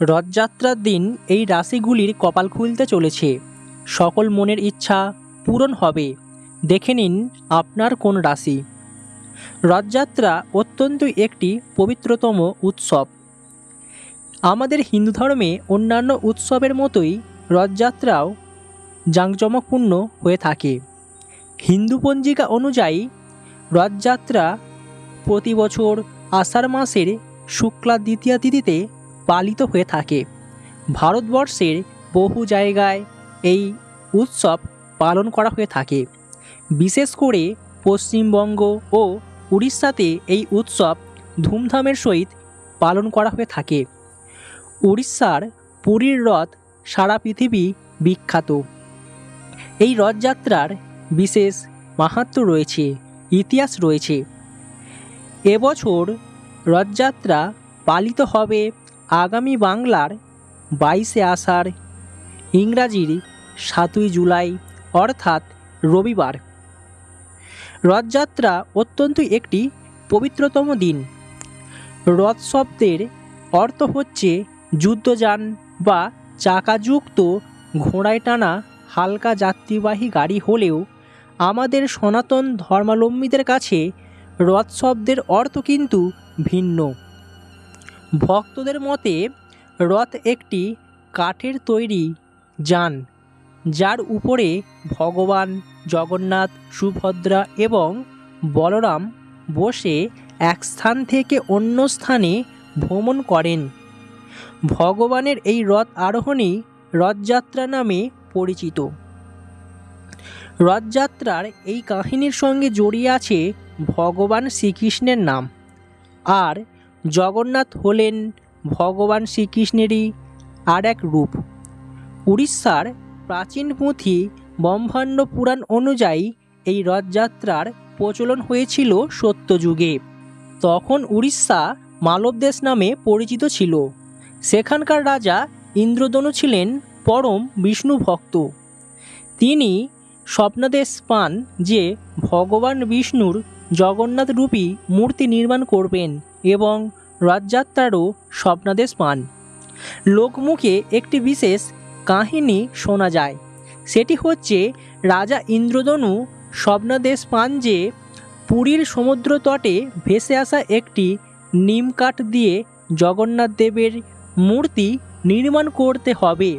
রথযাত্রার দিন এই রাশিগুলির কপাল খুলতে চলেছে। সকল মনের ইচ্ছা পূরণ হবে। দেখে নিন আপনার কোন রাশি। রথযাত্রা অত্যন্ত একটি পবিত্রতম উৎসব। আমাদের হিন্দু ধর্মে অন্যান্য উৎসবের মতোই রথযাত্রাও জাঁকজমকপূর্ণ হয়ে থাকে। হিন্দু পঞ্জিকা অনুযায়ী রথযাত্রা প্রতি বছর আষাঢ় মাসের শুক্লা দ্বিতীয়া তিথিতে পালিত হয়ে থাকে। ভারতবর্ষের বহু জায়গায় এই উৎসব পালন করা হয়ে থাকে। বিশেষ করে পশ্চিমবঙ্গ ও উড়িষ্যাতে এই উৎসব ধুমধামের সহিত পালন করা হয়ে থাকে। উড়িষ্যার পুরীর রথ সারা পৃথিবী বিখ্যাত। এই রথযাত্রার বিশেষ মাহাত্ম্য রয়েছে, ইতিহাস রয়েছে। এবছর রথযাত্রা পালিত হবে আগামী বাংলার বাইশে আষাঢ়, ইংরাজির সাতই জুলাই, অর্থাৎ রবিবার। রথযাত্রা অত্যন্ত একটি পবিত্রতম দিন। রথ শব্দের অর্থ হচ্ছে যুদ্ধযান বা চাকাযুক্ত ঘোড়ায় টানা হালকা যাত্রীবাহী গাড়ি হলেও আমাদের সনাতন ধর্মাবলম্বীদের কাছে রথ শব্দের অর্থ কিন্তু ভিন্ন। ভক্তদের মতে রথ একটি কাঠের তৈরি যান, যার উপরে ভগবান জগন্নাথ, সুভদ্রা এবং বলরাম বসে এক স্থান থেকে অন্য স্থানে ভ্রমণ করেন। ভগবানের এই রথ আরোহণই রথযাত্রা নামে পরিচিত। রথযাত্রার এই কাহিনীর সঙ্গে জড়িয়ে আছে ভগবান শ্রীকৃষ্ণের নাম। আর জগন্নাথ হলেন ভগবান শ্রীকৃষ্ণেরই আর এক রূপ। উড়িষ্যার প্রাচীন পুঁথি ব্রহ্মাণ্ড পুরাণ অনুযায়ী এই রথযাত্রার প্রচলন হয়েছিল সত্যযুগে। তখন উড়িষ্যা মালবদেশ নামে পরিচিত ছিল। সেখানকার রাজা ইন্দ্রদনু ছিলেন পরম বিষ্ণু ভক্ত। তিনি স্বপ্নাদেশ পান যে ভগবান বিষ্ণুর জগন্নাথ রূপী মূর্তি নির্মাণ করবেন। এবং রথযাত্রারও স্বপ্নাদেশ পান। লোকমুখে একটি বিশেষ কাহিনী শোনা যায়। সেটি হচ্ছে রাজা ইন্দ্রদনু স্বপ্নাদেশ পান যে পুরীর সমুদ্র তটে ভেসে আসা একটি নিম কাঠ দিয়ে জগন্নাথ দেবের মূর্তি নির্মাণ করতে হবে।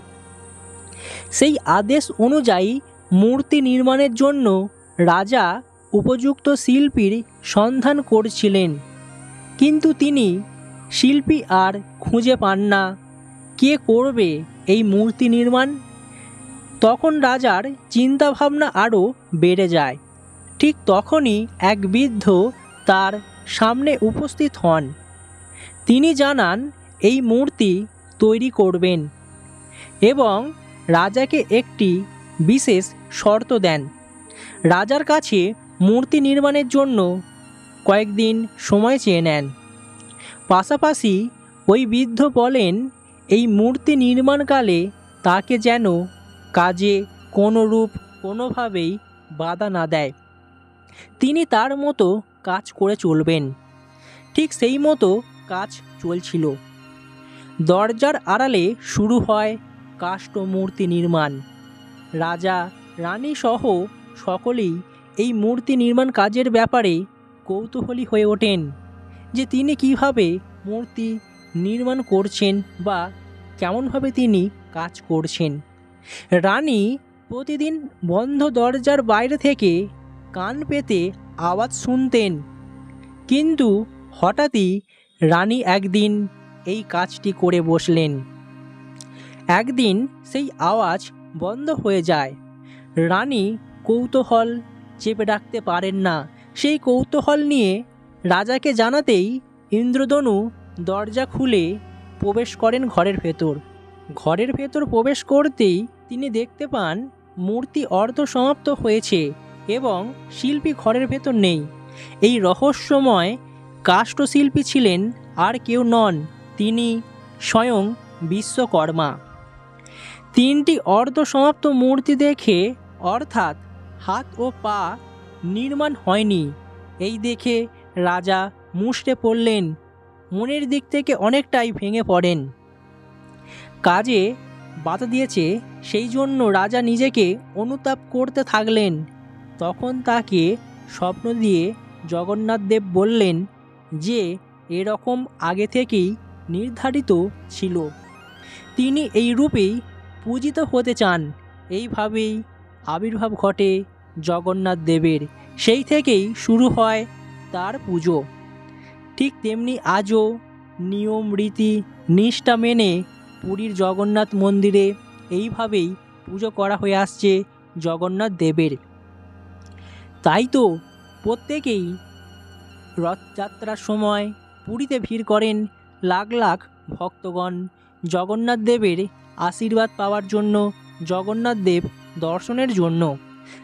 সেই আদেশ অনুযায়ী মূর্তি নির্মাণের জন্য রাজা উপযুক্ত শিল্পীর সন্ধান করছিলেন। কিন্তু তিনি শিল্পী আর খুঁজে পান না। কে করবে এই মূর্তি নির্মাণ? তখন রাজার চিন্তাভাবনা আরও বেড়ে যায়। ঠিক তখনই এক বৃদ্ধ তার সামনে উপস্থিত হন। তিনি জানান, এই মূর্তি তৈরি করবেন এবং রাজাকে একটি বিশেষ শর্ত দেন। রাজার কাছে মূর্তি নির্মাণের জন্য কয়েকদিন সময় চেয়ে নেন। পাশাপাশি ওই বৃদ্ধ বলেন, এই মূর্তি নির্মাণকালে তাকে যেন কাজে কোনো রূপ কোনোভাবেই বাধা না দেয়। তিনি তার মতো কাজ করে চলবেন। ঠিক সেই মতো কাজ চলছিল। দরজার আড়ালে শুরু হয় কাষ্ঠ মূর্তি নির্মাণ। রাজা রানী সহ সকলেই এই মূর্তি নির্মাণ কাজের ব্যাপারে কৌতূহলী হয়ে ওঠেন যে তিনি কীভাবে মূর্তি নির্মাণ করছেন বা কেমনভাবে তিনি কাজ করছেন। রানী প্রতিদিন বন্ধ দরজার বাইরে থেকে কান পেতে আওয়াজ শুনতেন। কিন্তু হঠাৎই রানী একদিন এই কাজটি করে বসলেন। একদিন সেই আওয়াজ বন্ধ হয়ে যায়। রানী কৌতূহল চেপে রাখতে পারেন না। সেই কৌতূহল নিয়ে রাজাকে জানাতেই ইন্দ্রদনু দরজা খুলে প্রবেশ করেন ঘরের ভেতর। ঘরের ভেতর প্রবেশ করতেই তিনি দেখতে পান মূর্তি অর্ধ সমাপ্ত হয়েছে এবং শিল্পী ঘরের ভেতর নেই। এই রহস্যময় কাষ্ঠশিল্পী ছিলেন আর কেউ নন, তিনি স্বয়ং বিশ্বকর্মা। তিনটি অর্ধ সমাপ্ত মূর্তি দেখে অর্থাৎ হাত ও পা নির্মাণ হয়নি। এই দেখে রাজা মুষড়ে পড়লেন। মনের দিক থেকে অনেকটাই ভেঙে পড়েন। কাজে বাধা দিয়েছে, সেই জন্য রাজা নিজেকে অনুতাপ করতে থাকলেন। তখন তাকে স্বপ্ন দিয়ে জগন্নাথ দেব বললেন যে, এরকম আগে থেকেই নির্ধারিত ছিল। তিনি এই রূপেই পূজিত হতে চান। এইভাবেই আবির্ভাব ঘটে জগন্নাথ দেবের। সেই থেকেই শুরু হয় তার পুজো। ঠিক তেমনি আজও নিয়ম, রীতি, নিষ্ঠা মেনে পুরীর জগন্নাথ মন্দিরে এইভাবেই পুজো করা হয়ে আসছে জগন্নাথ দেবের। তাই তো প্রত্যেকেই রথযাত্রার সময় পুরীতে ভিড় করেন লাখ লাখ ভক্তগণ। জগন্নাথ দেবের আশীর্বাদ পাওয়ার জন্য জগন্নাথ দেব দর্শনের জন্য।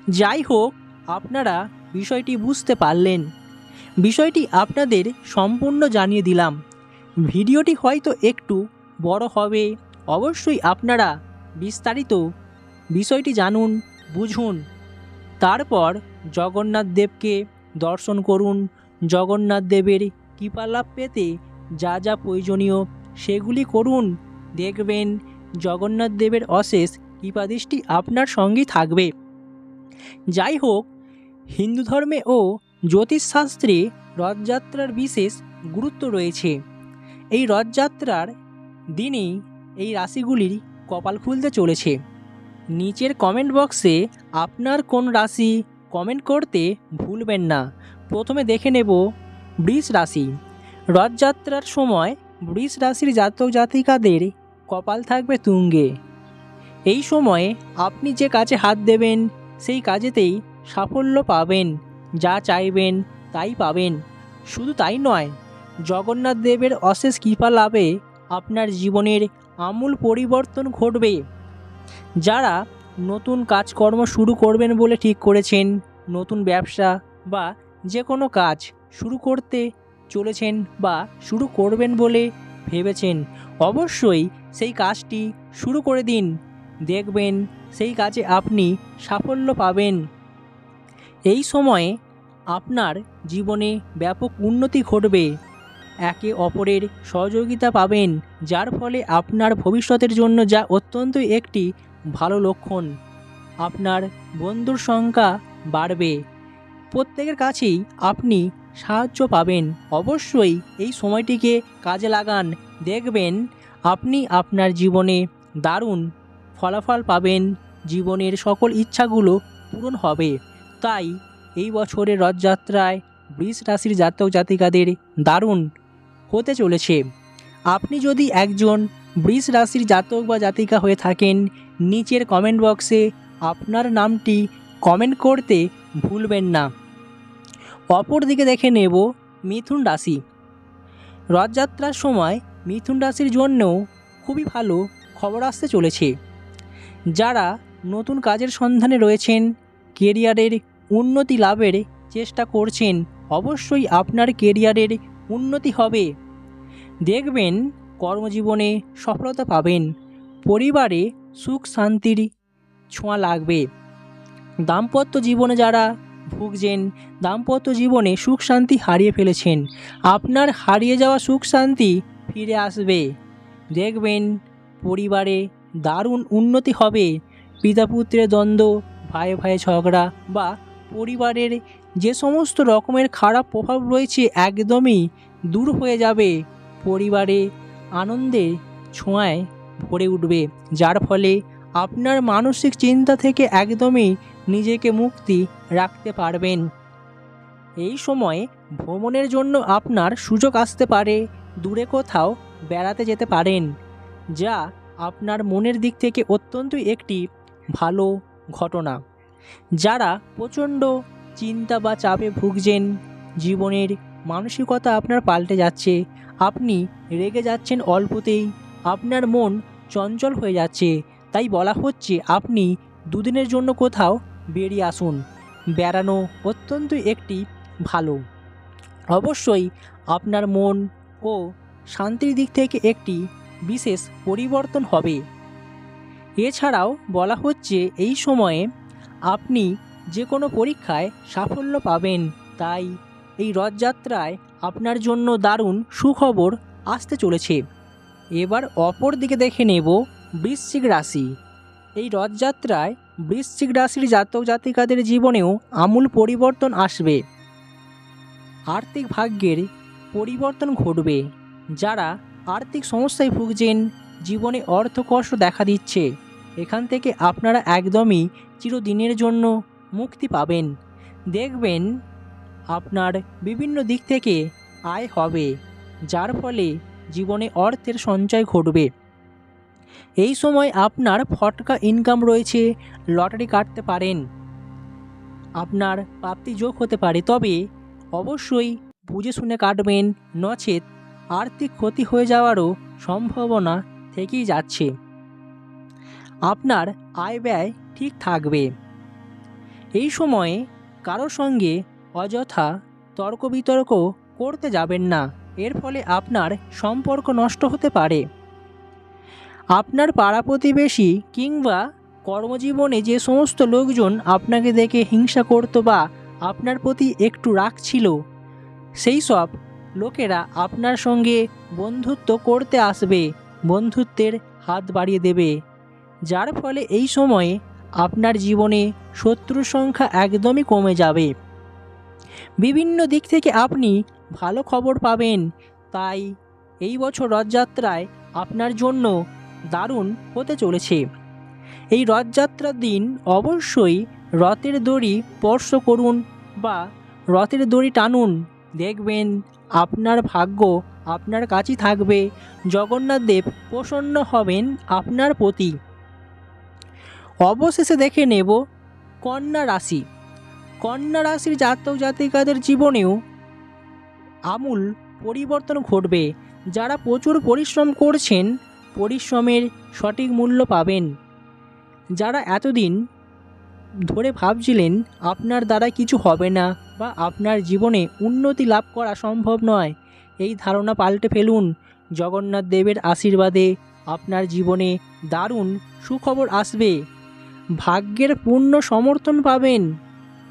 যাই হোক, আপনারা বিষয়টি বুঝতে পারলেন। বিষয়টি আপনাদের সম্পূর্ণ জানিয়ে দিলাম। ভিডিওটি হয়তো একটু বড় হবে। অবশ্যই আপনারা বিস্তারিত বিষয়টি জানুন, বুঝুন। তারপর জগন্নাথ দেবকে দর্শন করুন। জগন্নাথ দেবের কৃপালাভ পেতে যা যা প্রয়োজনীয় সেগুলি করুন। দেখবেন জগন্নাথ দেবের অশেষ কৃপাদৃষ্টি আপনার সঙ্গে থাকবে। যাই হোক, হিন্দু ধর্মে ও জ্যোতিষশাস্ত্রে রথযাত্রার বিশেষ গুরুত্ব রয়েছে। এই রথযাত্রার দিনেই এই রাশিগুলির কপাল খুলতে চলেছে। নিচের কমেন্ট বক্সে আপনার কোন রাশি কমেন্ট করতে ভুলবেন না। প্রথমে দেখে নেব বৃষ রাশি। রথযাত্রার সময় বৃষ রাশির জাতক জাতিকাদের কপাল থাকবে তুঙ্গে। এই সময়ে আপনি যে কাজে হাত দেবেন সেই কাজেতেই সাফল্য পাবেন, যা চাইবেন তাই পাবেন। শুধু তাই নয়, জগন্নাথ দেবের অশেষ কৃপা লাভে আপনার জীবনের আমূল পরিবর্তন ঘটবে। যারা নতুন কাজকর্ম শুরু করবেন বলে ঠিক করেছেন, নতুন ব্যবসা বা যে কোনো কাজ শুরু করতে চলেছেন বা শুরু করবেন বলে ভেবেছেন, অবশ্যই সেই কাজটি শুরু করে দিন। দেখবেন সেই কাজে আপনি সাফল্য পাবেন। এই সময়ে আপনার জীবনে ব্যাপক উন্নতি ঘটবে। একে অপরের সহযোগিতা পাবেন, যার ফলে আপনার ভবিষ্যতের জন্য যা অত্যন্ত একটি ভালো লক্ষণ। আপনার বন্ধুর সংখ্যা বাড়বে। প্রত্যেকের কাছেই আপনি সাহায্য পাবেন। অবশ্যই এই সময়টিকে কাজে লাগান। দেখবেন আপনি আপনার জীবনে দারুণ ফলাফল পাবেন। জীবনের সকল ইচ্ছাগুলো পূরণ হবে। তাই এই বছরের রথযাত্রায় বৃষ রাশির জাতক জাতিকাদের দারুণ হতে চলেছে। আপনি যদি একজন বৃষ রাশির জাতক বা জাতিকা হয়ে থাকেন, নিচের কমেন্ট বক্সে আপনার নামটি কমেন্ট করতে ভুলবেন না। অপর দিকে দেখে নেব মিথুন রাশি। রথযাত্রার সময় মিথুন রাশির জন্যও খুবই ভালো খবর আসতে চলেছে। যারা নতুন কাজের সন্ধানে রয়েছেন, কেরিয়ারের উন্নতি লাভের চেষ্টা করছেন, অবশ্যই আপনার কেরিয়ারের উন্নতি হবে। দেখবেন কর্মজীবনে সফলতা পাবেন, পরিবারে সুখ শান্তির ছোঁয়া লাগবে। দাম্পত্য জীবনে যারা ভুগছেন, দাম্পত্য জীবনে সুখ শান্তি হারিয়ে ফেলেছেন, আপনার হারিয়ে যাওয়া সুখ শান্তি ফিরে আসবে। দেখবেন পরিবারে দারুণ উন্নতি হবে। পিতা পুত্রের দ্বন্দ্ব ভাই ভাই ঝগড়া বা পরিবারের যে সমস্ত রকমের খারাপ প্রভাব রয়েছে একদমই দূর হয়ে যাবে। পরিবারে আনন্দে ছোঁয়ায় ভরে উঠবে, যার ফলে আপনার মানসিক চিন্তা থেকে একদমই নিজেকে মুক্তি রাখতে পারবেন। এই সময়ে ভ্রমণের জন্য আপনার সুযোগ আসতে পারে, দূরে কোথাও বেড়াতে যেতে পারেন, যা আপনার মনের দিক থেকে অত্যন্ত একটি ভালো ঘটনা। যারা প্রচণ্ড চিন্তা বা চাপে ভুগছেন, জীবনের মানসিকতা আপনার পাল্টে যাচ্ছে, আপনি রেগে যাচ্ছেন অল্পতেই, আপনার মন চঞ্চল হয়ে যাচ্ছে, তাই বলা হচ্ছে আপনি দুদিনের জন্য কোথাও বেরিয়ে আসুন। বেড়ানো অত্যন্ত একটি ভালো। অবশ্যই আপনার মন ও শান্তির দিক থেকে একটি বিশেষ পরিবর্তন হবে। এছাড়াও বলা হচ্ছে এই সময়ে আপনি যে কোনো পরীক্ষায় সাফল্য পাবেন। তাই এই রথযাত্রায় আপনার জন্য দারুণ সুখবর আসতে চলেছে। এবার অপর দিকে দেখে নেব বৃশ্চিক রাশি। এই রথযাত্রায় বৃশ্চিক রাশির জাতক জাতিকাদের জীবনেও আমূল পরিবর্তন আসবে। আর্থিক ভাগ্যের পরিবর্তন ঘটবে। যারা আর্থিক সমস্যায় ভুগছেন, জীবনে অর্থকষ্ট দেখা দিচ্ছে। এখান থেকে আপনারা একদমই চিরদিনের জন্য মুক্তি পাবেন। দেখবেন আপনার বিভিন্ন দিক থেকে আয় হবে, যার ফলে জীবনে অর্থের সঞ্চয় ঘটবে। এই সময় আপনার ফটকা ইনকাম রয়েছে, লটারি কাটতে পারেন। আপনার প্রাপ্তি যোগ হতে পারে, তবে অবশ্যই বুঝে শুনে কাটবেন, নচেত আর্থিক ক্ষতি হয়ে যাওয়ারও সম্ভাবনা থেকেই যাচ্ছে। আপনার আয় ব্যয় ঠিক থাকবে। এই সময়ে কারোর সঙ্গে অযথা তর্ক বিতর্ক করতে যাবেন না। এর ফলে আপনার সম্পর্ক নষ্ট হতে পারে। আপনার পাড়া প্রতিবেশী কিংবা কর্মজীবনে যে সমস্ত লোকজন আপনাকে দেখে হিংসা করতো বা আপনার প্রতি একটু রাগ ছিল, সেই সব লোকেরা আপনার সঙ্গে বন্ধুত্ব করতে আসবে, বন্ধুত্বের হাত বাড়িয়ে দেবে। যার ফলে এই সময়ে আপনার জীবনে শত্রুর সংখ্যা একদমই কমে যাবে। বিভিন্ন দিক থেকে আপনি ভালো খবর পাবেন, তাই এই বছর রথযাত্রায় আপনার জন্য দারুণ হতে চলেছে। এই রথযাত্রার দিন অবশ্যই রথের দড়ি স্পর্শ করুন বা রথের দড়ি টানুন, দেখবেন আপনার ভাগ্য আপনার কাছেই থাকবে। জগন্নাথ দেব প্রসন্ন হবেন আপনার প্রতি। অবশেষে দেখে নেব কন্যা রাশি। কন্যা রাশির জাতক জাতিকাদের জীবনেও আমূল পরিবর্তন ঘটবে। যারা প্রচুর পরিশ্রম করছেন, পরিশ্রমের সঠিক মূল্য পাবেন। যারা এতদিন ধরে ভাবছিলেন, আপনার দ্বারা কিছু হবে না বা আপনার জীবনে উন্নতি লাভ করা সম্ভব নয়। এই ধারণা পাল্টে ফেলুন। জগন্নাথ দেবের আশীর্বাদে আপনার জীবনে দারুণ সুখবর আসবে। ভাগ্যের পূর্ণ সমর্থন পাবেন।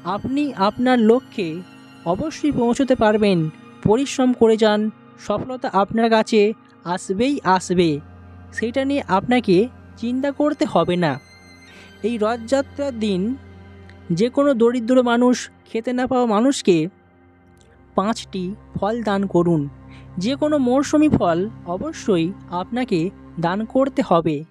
আপনি আপনার লক্ষ্যে অবশ্যই পৌঁছতে পারবেন। পরিশ্রম করে যান। সফলতা আপনার কাছে আসবেই আসবে। সেটা নিয়ে আপনাকে চিন্তা করতে হবে না। এই রথযাত্রার দিন যে কোনো দরিদ্র মানুষ, খেতে না পাওয়া মানুষকে পাঁচটি ফল দান করুন। যে কোনো মরশুমি ফল অবশ্যই আপনাকে দান করতে হবে।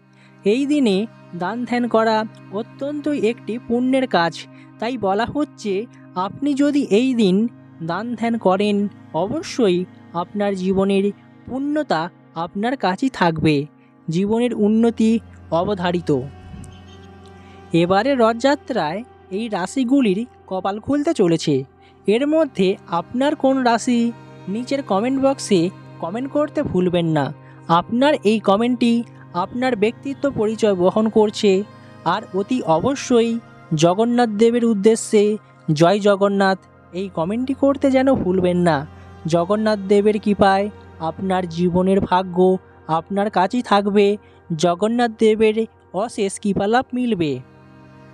এই দিনে দান ধ্যান করা অত্যন্তই একটি পুণ্যের কাজ। তাই বলা হচ্ছে, আপনি যদি এই দিন দান ধ্যান করেন, অবশ্যই আপনার জীবনের পূর্ণতা আপনার কাছেই থাকবে। জীবনের উন্নতি অবধারিত। এবারে রথযাত্রায় এই রাশিগুলির কপাল খুলতে চলেছে। এর মধ্যে আপনার কোন রাশি? নিচের কমেন্ট বক্সে কমেন্ট করতে ভুলবেন না। আপনার এই কমেন্টটি আপনার ব্যক্তিত্ব পরিচয় বহন করছে। আর অতি অবশ্যই জগন্নাথ দেবের উদ্দেশ্যে জয় জগন্নাথ এই কমেন্টটি করতে যেন ভুলবেন না। জগন্নাথ দেবের কৃপায় আপনার জীবনের ভাগ্য আপনার কাছেই থাকবে। জগন্নাথ দেবের অশেষ কৃপালাভ মিলবে।